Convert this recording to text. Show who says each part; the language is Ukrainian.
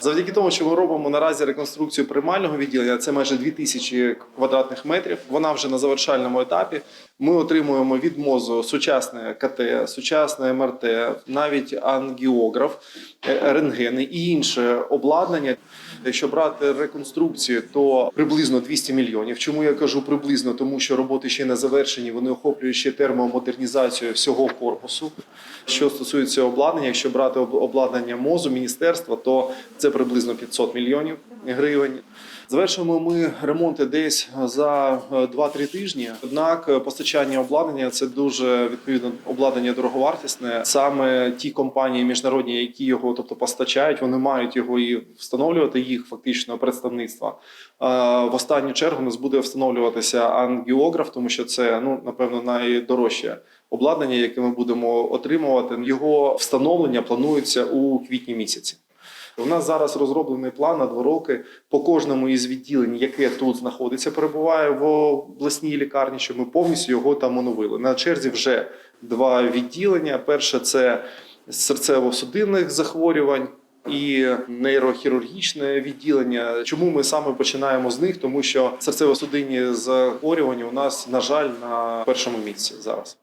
Speaker 1: Завдяки тому, що ми робимо наразі реконструкцію приймального відділення, це майже 2000 квадратних метрів. Вона вже на завершальному етапі. Ми отримуємо від мозу сучасне КТ, сучасне МРТ, навіть ангіограф, е, рентгени і інше обладнання. Якщо брати реконструкцію, то приблизно 200 мільйонів. Чому я кажу приблизно? Тому що роботи ще не завершені. Вони охоплюють ще термомодернізацію всього корпусу. Що стосується обладнання, якщо брати обладнання мозу міністерства, то це приблизно 500 мільйонів гривень. Завершуємо ми ремонти десь за е, 2-3 тижні. Однак е, постачання обладнання це дуже відповідно обладнання дороговартісне. Саме ті компанії міжнародні, які його тобто постачають, вони мають його і встановлювати їх фактично представництва. Е, В останню чергу у нас буде встановлюватися ангіограф, тому що це ну напевно найдорожче обладнання, яке ми будемо отримувати. Його встановлення планується у квітні місяці. У нас зараз розроблений план на два роки по кожному із відділень, яке тут знаходиться, перебуває в обласній лікарні, щоб ми повністю його там оновили. На черзі вже два відділення. Перше це серцево-судинних захворювань. І нейрохірургічне відділення. Чому ми саме починаємо з них? Тому що серцево-судинні захворювання у нас, на жаль, на першому місці зараз.